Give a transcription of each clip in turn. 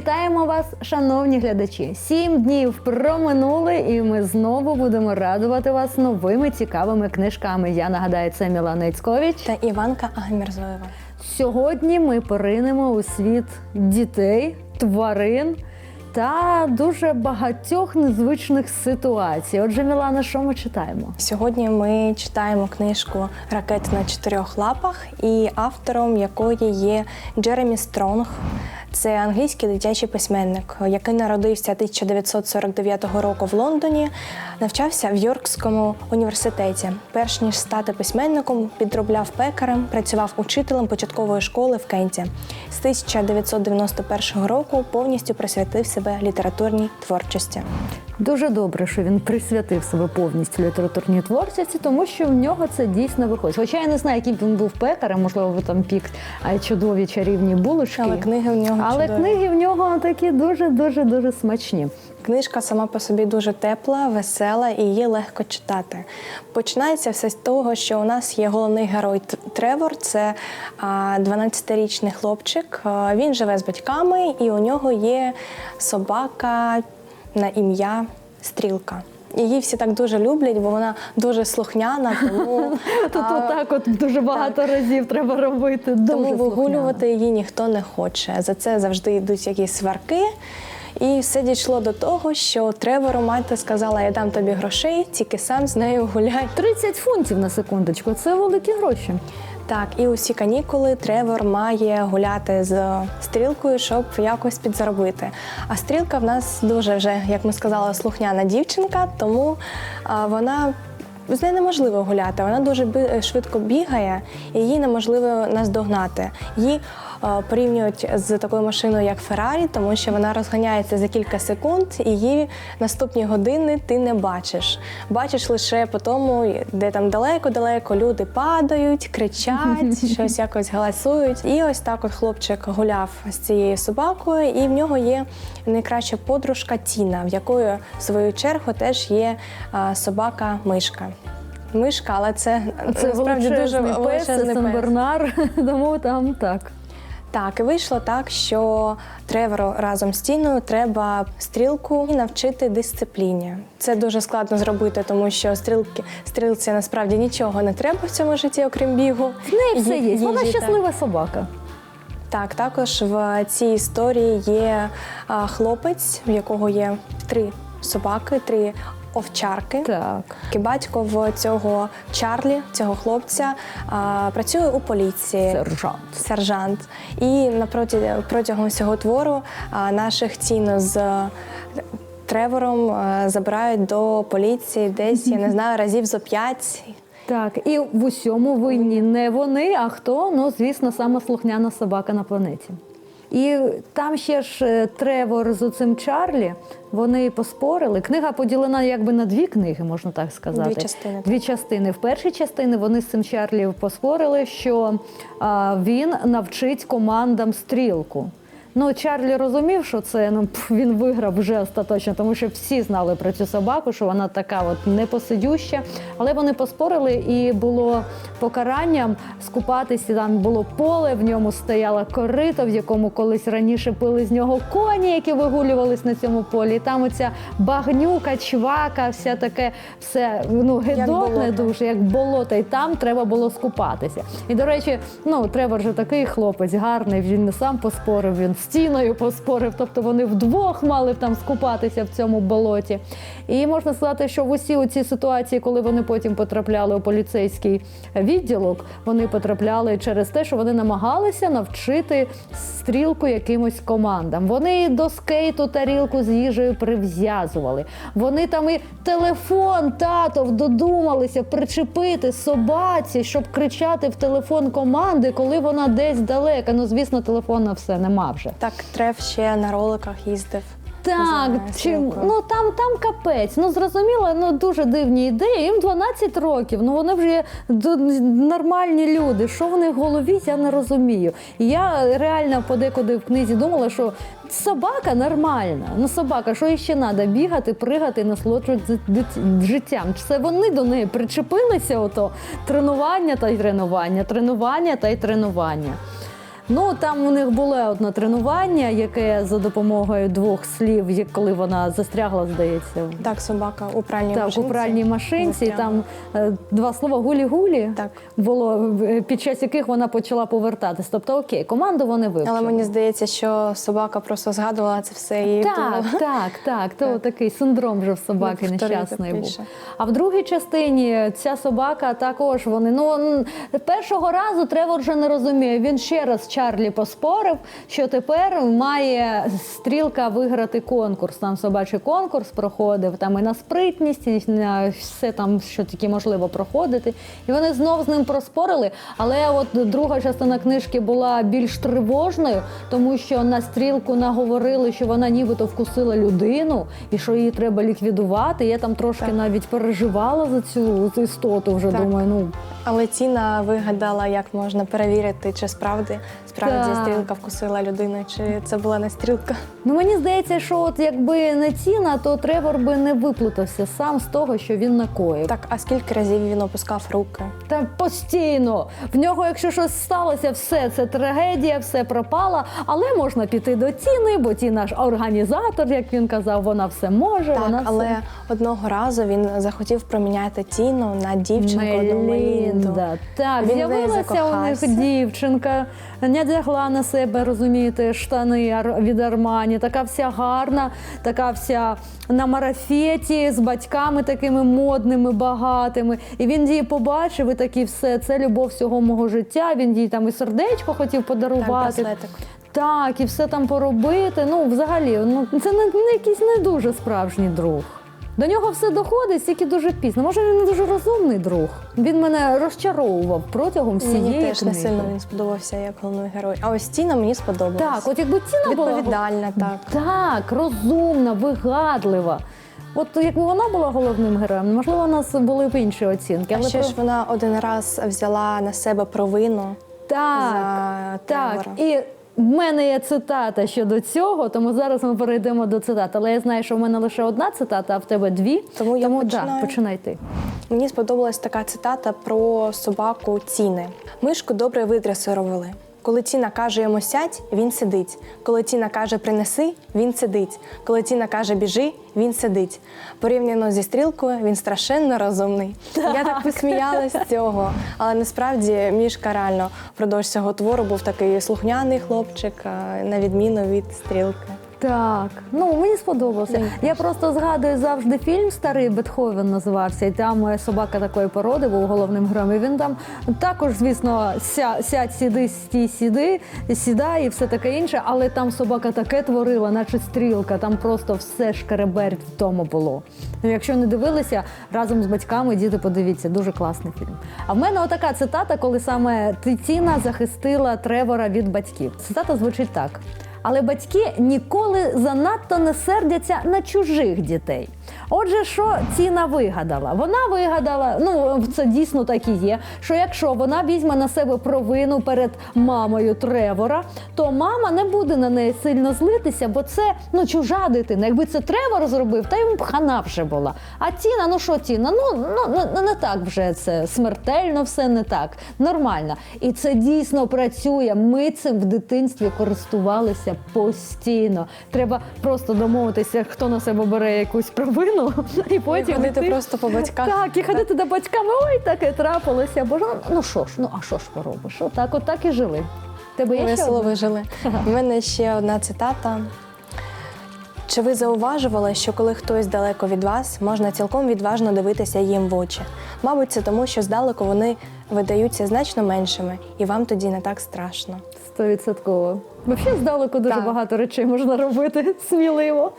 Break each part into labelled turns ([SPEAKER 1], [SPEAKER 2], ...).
[SPEAKER 1] Вітаємо вас, шановні глядачі! Сім днів проминули, і ми знову будемо радувати вас новими цікавими книжками. Я нагадаю, це Мілана Іцькович.
[SPEAKER 2] та Іванка Агмірзоєва.
[SPEAKER 1] Сьогодні ми поринемо у світ дітей, тварин та дуже багатьох незвичних ситуацій. Отже, Мілана, що ми читаємо?
[SPEAKER 2] Сьогодні ми читаємо книжку Ракети на чотирьох лапах, і автором якої є Джеремі Стронг. Це англійський дитячий письменник, який народився 1949 року в Лондоні, навчався в Йоркському університеті. Перш ніж стати письменником, підробляв пекарем, працював учителем початкової школи в Кенті. З 1991 року повністю присвятив себе літературній творчості.
[SPEAKER 1] Дуже добре, що він присвятив себе повністю літературній творчості, тому що в нього це дійсно виходить. Хоча я не знаю, яким він був пекарем, можливо, ви там пік чудові чарівні булочки.
[SPEAKER 2] Але книги в нього
[SPEAKER 1] Але
[SPEAKER 2] чудові.
[SPEAKER 1] книги в нього такі дуже дуже дуже смачні.
[SPEAKER 2] Книжка сама по собі дуже тепла, весела і її легко читати. Починається все з того, що у нас є головний герой Тревор, це 12-річний хлопчик. Він живе з батьками, і у нього є собака на ім'я Стрілка. Її всі так дуже люблять, бо вона дуже слухняна, тому,
[SPEAKER 1] Тут отак от дуже багато разів треба робити.
[SPEAKER 2] Тому вигулювати її ніхто не хоче. За це завжди йдуть якісь сварки. І все дійшло до того, що Тревору мати сказала: я дам тобі грошей, тільки сам з нею гуляй.
[SPEAKER 1] 30 фунтів на секундочку. Це великі гроші.
[SPEAKER 2] Так, і усі канікули Тревор має гуляти з стрілкою, щоб якось підзаробити. А стрілка в нас дуже вже, як ми сказали, слухняна дівчинка, тому вона. З нею неможливо гуляти, вона дуже швидко бігає, і її неможливо наздогнати. Її порівнюють з такою машиною, як Феррарі, тому що вона розганяється за кілька секунд, і її наступні години ти не бачиш. Бачиш лише по тому, де там далеко-далеко люди падають, кричать, щось якось галасують. І ось так от хлопчик гуляв з цією собакою, і в нього є найкраща подружка Тіна, в якої в свою чергу теж є собака-мишка. Мишка, але це,
[SPEAKER 1] Це
[SPEAKER 2] насправді дуже
[SPEAKER 1] величезний пес. Сен-Бернар, тому там так.
[SPEAKER 2] Так, і вийшло так, що Тревору разом з Тіною треба стрілку навчити дисципліні. Це дуже складно зробити, тому що стрілки стрілці насправді нічого не треба в цьому житті, окрім бігу.
[SPEAKER 1] В неї все є. Вона щаслива собака.
[SPEAKER 2] Так, також в цій історії є хлопець, в якого є три собаки, три овчарки.
[SPEAKER 1] Так.
[SPEAKER 2] Батько в цього Чарлі, цього хлопця, а, працює у поліції.
[SPEAKER 1] Сержант.
[SPEAKER 2] Сержант. І напроти, протягом всього твору а, наших цін з Тревором а, забирають до поліції десь, я не знаю, разів зо п'ять.
[SPEAKER 1] Так, і в усьому винні не вони, а хто? Ну, звісно, сама слухняна собака на планеті. І там ще ж е, Тревор з оцим Чарлі, вони поспорили. Книга поділена якби на дві книги, можна так сказати.
[SPEAKER 2] Дві частини.
[SPEAKER 1] Дві частини. В першій частині вони з цим Чарлі поспорили, що а, він навчить командам стрілку. Ну, Чарлі розумів, що це ну він виграв вже остаточно, тому що всі знали про цю собаку, що вона така от непосидюща. Але вони поспорили, і було покаранням скупатися. Там було поле, в ньому стояло корито, в якому колись раніше пили з нього коні, які вигулювались на цьому полі. І там оця багнюка, чвака, вся таке, все ну гидотне дуже, як болото, і там треба було скупатися. І до речі, ну Тревор же такий хлопець гарний. Він не сам поспорив, він стіною поспорив. Тобто вони вдвох мали там скупатися в цьому болоті. І можна сказати, що в усі ці ситуації, коли вони потім потрапляли у поліцейський відділок, вони потрапляли через те, що вони намагалися навчити стрілку якимось командам. Вони до скейту тарілку з їжею прив'язували. Вони там і телефон тато додумалися причепити собаці, щоб кричати в телефон команди, коли вона десь далека. Ну, звісно, телефон на все нема вже.
[SPEAKER 2] Так, Трев ще на роликах їздив.
[SPEAKER 1] Так, чи, ну там, там капець. Ну зрозуміло, ну дуже дивні ідеї. Їм 12 років. Ну вони вже д- нормальні люди. Що в них в голові, я не розумію. Я реально подекуди в книзі думала, що собака нормальна. Ну собака, що іще треба? Бігати, пригати, насолоджуватися життям. Чи Це вони до неї причепилися? Ото тренування та й тренування, тренування та й тренування. Ну там у них було одне тренування, яке за допомогою двох слів, як коли вона застрягла, здається.
[SPEAKER 2] Так, собака у пральній
[SPEAKER 1] Так, у
[SPEAKER 2] машинці.
[SPEAKER 1] пральній машинці, і там е, два слова гулі-гулі
[SPEAKER 2] Так.
[SPEAKER 1] було, е, під час яких вона почала повертатись. Тобто, окей, команду вони вивчили.
[SPEAKER 2] Але мені здається, що собака просто згадувала це все і
[SPEAKER 1] Так,
[SPEAKER 2] думала.
[SPEAKER 1] так, так. То
[SPEAKER 2] Так.
[SPEAKER 1] такий синдром вже в собаки
[SPEAKER 2] повторити
[SPEAKER 1] нещасний був. А в другій частині ця собака також вони. Ну першого разу Тревор вже не розуміє. Він ще раз Чарлі поспорив, що тепер має стрілка виграти конкурс. Там собачий конкурс проходив, там і на спритність, і на все там, що тільки можливо проходити. І вони знов з ним проспорили. Але от друга частина книжки була більш тривожною, тому що на стрілку наговорили, що вона нібито вкусила людину і що її треба ліквідувати. Я там трошки
[SPEAKER 2] Так.
[SPEAKER 1] навіть переживала за цю істоту. Вже
[SPEAKER 2] Так.
[SPEAKER 1] думаю, ну
[SPEAKER 2] Але Тіна вигадала, як можна перевірити, чи справді справді
[SPEAKER 1] Так.
[SPEAKER 2] стрілка вкусила людину, чи це була не стрілка.
[SPEAKER 1] Ну мені здається, що от якби не ціна, то Тревор би не виплутався сам з того, що він накоїв.
[SPEAKER 2] Так, а скільки разів він опускав руки?
[SPEAKER 1] Та постійно в нього, якщо щось сталося, все це трагедія, все пропало. Але можна піти до ціни, бо ціна ж організатор, як він казав, вона все може.
[SPEAKER 2] Так,
[SPEAKER 1] вона
[SPEAKER 2] але
[SPEAKER 1] все...
[SPEAKER 2] одного разу він захотів проміняти Тіну на дівчинку одну Мелінду.
[SPEAKER 1] Мелінда. Так, з'явилася у них дівчинка, надягла на себе, розумієте, штани від Армані, така вся гарна, така вся на марафеті з батьками такими модними, багатими. І він її побачив і такий все, це любов всього мого життя. Він їй там і сердечко хотів подарувати.
[SPEAKER 2] браслетик.
[SPEAKER 1] Так, і все там поробити. Ну, взагалі, ну це не, не якийсь не дуже справжній друг. До нього все доходить тільки дуже пізно. Може, він не дуже розумний друг. Він мене розчаровував протягом всієї
[SPEAKER 2] Мені теж не сильно він сподобався як головний герой. А ось Тіна мені сподобалась.
[SPEAKER 1] Так, от якби ціна була
[SPEAKER 2] Відповідальна, так.
[SPEAKER 1] так, розумна, вигадлива. От якби вона була головним героєм, можливо, у нас були б інші оцінки.
[SPEAKER 2] А
[SPEAKER 1] Але
[SPEAKER 2] ще
[SPEAKER 1] про-
[SPEAKER 2] ж вона один раз взяла на себе провину
[SPEAKER 1] так,
[SPEAKER 2] за
[SPEAKER 1] так. І в мене є цитата щодо цього, тому зараз ми перейдемо до цитат. Але я знаю, що в мене лише одна цитата, а в тебе дві.
[SPEAKER 2] Тому я
[SPEAKER 1] да,
[SPEAKER 2] починаю.
[SPEAKER 1] починай ти.
[SPEAKER 2] Мені сподобалась така цитата про собаку Ціни. Мишку добре видресирували. Коли Тіна каже йому сядь, він сидить. Коли Тіна каже принеси, він сидить. Коли Тіна каже біжи, він сидить. Порівняно зі стрілкою, він страшенно розумний. Я так посміялась з цього. Але насправді мішка реально впродовж цього твору був такий слухняний хлопчик, на відміну від стрілки.
[SPEAKER 1] Так, ну мені сподобався.
[SPEAKER 2] Мені
[SPEAKER 1] Я просто згадую завжди фільм старий Бетховен називався, і там е, собака такої породи був головним героєм. І він там також, звісно, ся, сядь, сіди, стій, сіди, сідай і все таке інше. Але там собака таке творила, наче стрілка. Там просто все шкереберть в тому було. Якщо не дивилися разом з батьками, діти, подивіться, дуже класний фільм. А в мене отака цитата, коли саме Тіціна захистила Тревора від батьків. Цитата звучить так. Але батьки ніколи занадто не сердяться на чужих дітей. Отже, що ціна вигадала? Вона вигадала, ну це дійсно так і є. Що якщо вона візьме на себе провину перед мамою Тревора, то мама не буде на неї сильно злитися, бо це ну чужа дитина. Якби це Тревор зробив, та йому б хана вже була. А Тіна, ну що Тіна? Ну, ну не, не так вже це смертельно, все не так. Нормально. І це дійсно працює. Ми цим в дитинстві користувалися постійно. Треба просто домовитися, хто на себе бере якусь провину, і потім
[SPEAKER 2] ходити
[SPEAKER 1] йти.
[SPEAKER 2] просто по батьках.
[SPEAKER 1] Так, і ходити до батьками. Ой, таке трапилося. Боже, ну що ж, ну а що ж поробиш? Отак, от так і жили. Тебе є
[SPEAKER 2] Весело вижили. У мене ще одна цитата. Чи ви зауважували, що коли хтось далеко від вас, можна цілком відважно дивитися їм в очі? Мабуть, це тому, що здалеку вони видаються значно меншими, і вам тоді не так страшно.
[SPEAKER 1] Стовідсотково. Взагалі здалеку дуже
[SPEAKER 2] Так.
[SPEAKER 1] багато речей можна робити сміливо.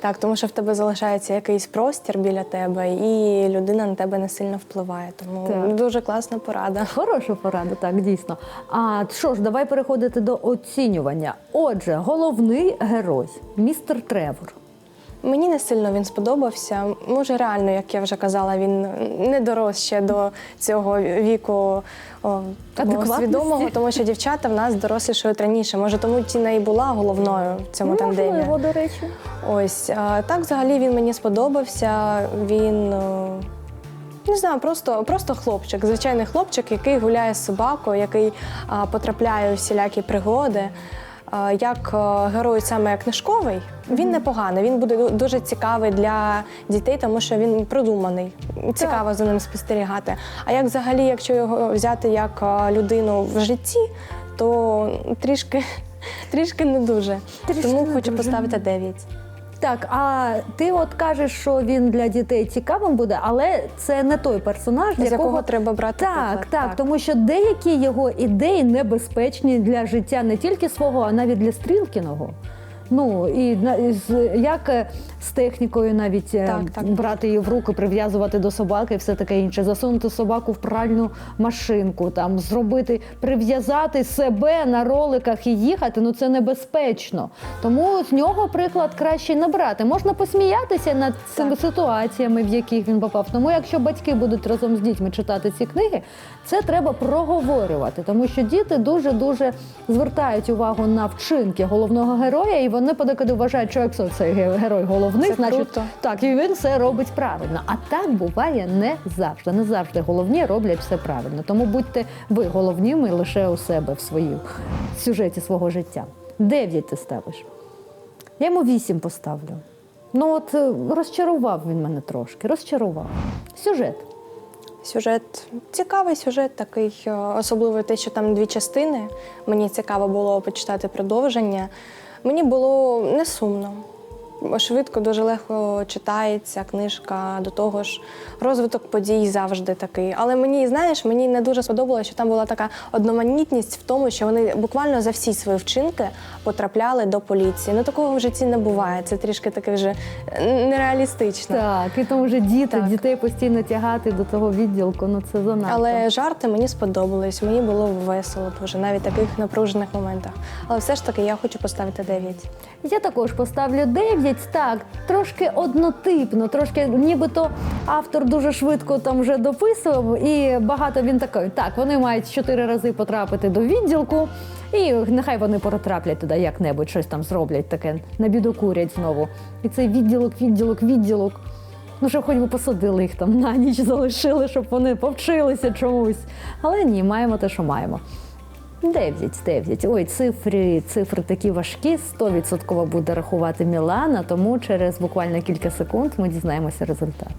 [SPEAKER 2] Так, тому що в тебе залишається якийсь простір біля тебе, і людина на тебе не сильно впливає. Тому
[SPEAKER 1] Так.
[SPEAKER 2] дуже класна порада.
[SPEAKER 1] Хороша порада, так дійсно. А що ж, давай переходити до оцінювання. Отже, головний герой містер Тревор.
[SPEAKER 2] Мені не сильно він сподобався. Може, реально, як я вже казала, він не дорос ще до цього віку о, свідомого, тому що дівчата в нас дорослішають раніше. Може, тому Тіна і була головною в цьому тандемі.
[SPEAKER 1] Можливо, до речі.
[SPEAKER 2] Ось а, так, взагалі він мені сподобався. Він. Не знаю, просто, просто хлопчик, звичайний хлопчик, який гуляє з собакою, який а, потрапляє у всілякі пригоди. Як герой саме книжковий, він непоганий. Він буде дуже цікавий для дітей, тому що він продуманий. Цікаво за ним спостерігати. А як взагалі, якщо його взяти як людину в житті, то трішки, трішки не дуже.
[SPEAKER 1] Трішки
[SPEAKER 2] тому
[SPEAKER 1] не
[SPEAKER 2] хочу
[SPEAKER 1] дуже.
[SPEAKER 2] поставити 9.
[SPEAKER 1] Так, а ти от кажеш, що він для дітей цікавим буде, але це не той персонаж,
[SPEAKER 2] З якого треба брати
[SPEAKER 1] Так,
[SPEAKER 2] приклад.
[SPEAKER 1] так, тому що деякі його ідеї небезпечні для життя не тільки свого, а навіть для Стрілкіного. Ну і як е, з технікою навіть е,
[SPEAKER 2] Так, так.
[SPEAKER 1] брати її в руки, прив'язувати до собаки, і все таке інше, засунути собаку в пральну машинку, там зробити, прив'язати себе на роликах і їхати. Ну це небезпечно. Тому з нього приклад краще не брати. Можна посміятися над цими ситуаціями, в яких він попав. Тому якщо батьки будуть разом з дітьми читати ці книги, це треба проговорювати, тому що діти дуже дуже звертають увагу на вчинки головного героя, і вони подекуди вважають, що якщо цей герой головний,
[SPEAKER 2] Це
[SPEAKER 1] значить
[SPEAKER 2] круто.
[SPEAKER 1] так, і він все робить правильно. А так буває не завжди. Не завжди головні роблять все правильно. Тому будьте ви головніми лише у себе в своїй сюжеті свого життя. Дев'ять ти ставиш. Я йому вісім поставлю. Ну от е, розчарував він мене трошки, розчарував. Сюжет.
[SPEAKER 2] Сюжет цікавий сюжет, такий е, особливо те, що там дві частини. Мені цікаво було почитати продовження. Мені було не сумно. Швидко, дуже легко читається книжка. До того ж, розвиток подій завжди такий. Але мені, знаєш, мені не дуже сподобалося, що там була така одноманітність в тому, що вони буквально за всі свої вчинки потрапляли до поліції. Ну такого в житті не буває. Це трішки таке вже нереалістично.
[SPEAKER 1] Так, і тому вже діти,
[SPEAKER 2] Так.
[SPEAKER 1] дітей постійно тягати до того відділку, ну це занадто.
[SPEAKER 2] Але жарти мені сподобались, мені було весело дуже, навіть в таких напружених моментах. Але все ж таки я хочу поставити 9.
[SPEAKER 1] Я також поставлю 9. Так, трошки однотипно, трошки нібито автор дуже швидко там вже дописував, і багато він такий. Так, вони мають чотири рази потрапити до відділку, і нехай вони потраплять туди як-небудь, щось там зроблять таке, набідокурять знову. І цей відділок, відділок, відділок. Ну, щоб хоч би посадили їх там на ніч, залишили, щоб вони повчилися чомусь. Але ні, маємо те, що маємо. Дев'ять, дев'ять. Ой, цифри, цифри такі важкі. 100% буде рахувати Мілана, тому через буквально кілька секунд ми дізнаємося результат.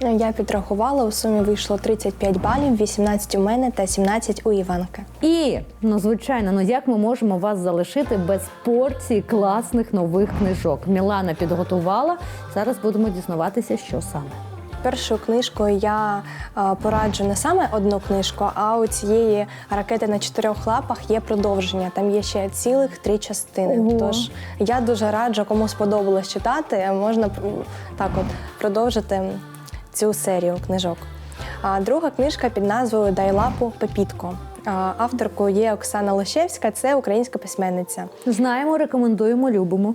[SPEAKER 2] Я підрахувала, у сумі вийшло 35 балів, 18 у мене та 17 у Іванки.
[SPEAKER 1] І ну звичайно, ну як ми можемо вас залишити без порції класних нових книжок? Мілана підготувала. Зараз будемо дізнаватися, що саме.
[SPEAKER 2] Першою книжкою я е, пораджу не саме одну книжку, а у цієї ракети на чотирьох лапах є продовження. Там є ще цілих три частини.
[SPEAKER 1] Ого.
[SPEAKER 2] Тож я дуже раджу, кому сподобалось читати, можна так от продовжити цю серію книжок. А друга книжка під назвою Дай лапу Пепітко. Авторкою є Оксана Лощевська, це українська письменниця.
[SPEAKER 1] Знаємо, рекомендуємо, любимо.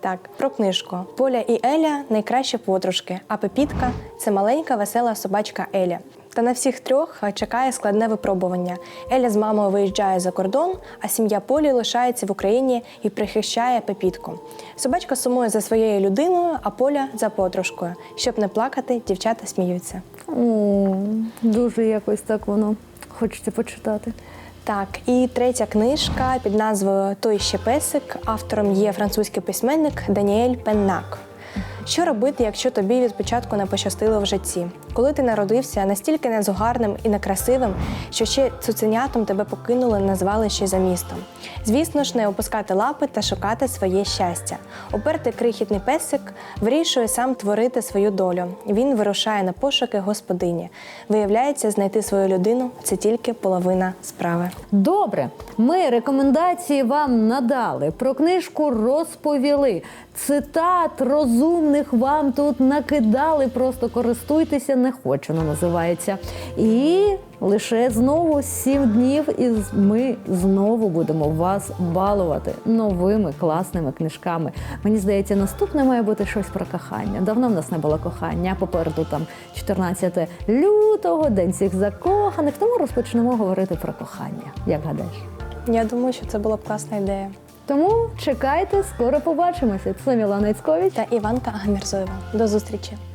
[SPEAKER 2] Так, про книжку. Поля і Еля найкращі подружки, а Пепітка це маленька весела собачка Еля. Та на всіх трьох чекає складне випробування. Еля з мамою виїжджає за кордон, а сім'я Полі лишається в Україні і прихищає Пепітку. Собачка сумує за своєю людиною, а Поля за подружкою. Щоб не плакати, дівчата сміються.
[SPEAKER 1] О, дуже якось так воно хочеться почитати.
[SPEAKER 2] Так, і третя книжка під назвою Той ще песик. Автором є французький письменник Даніель Пеннак. Що робити, якщо тобі від початку не пощастило в житті? Коли ти народився настільки незугарним і некрасивим, що ще цуценятом тебе покинули на звалище за містом. Звісно ж, не опускати лапи та шукати своє щастя. Упертий крихітний песик вирішує сам творити свою долю. Він вирушає на пошуки господині. Виявляється, знайти свою людину це тільки половина справи.
[SPEAKER 1] Добре, ми рекомендації вам надали, про книжку розповіли. Цитат розумних вам тут накидали, просто користуйтеся, не хочу, воно називається. І лише знову сім днів, і ми знову будемо вас балувати новими класними книжками. Мені здається, наступне має бути щось про кохання. Давно в нас не було кохання. Попереду там 14 лютого, день всіх закоханих. Тому розпочнемо говорити про кохання. Як гадаєш?
[SPEAKER 2] Я думаю, що це була б класна ідея.
[SPEAKER 1] Тому чекайте, скоро побачимося. Це Мілана Іцькович.
[SPEAKER 2] Та Іванка Агамірзоєва. До зустрічі!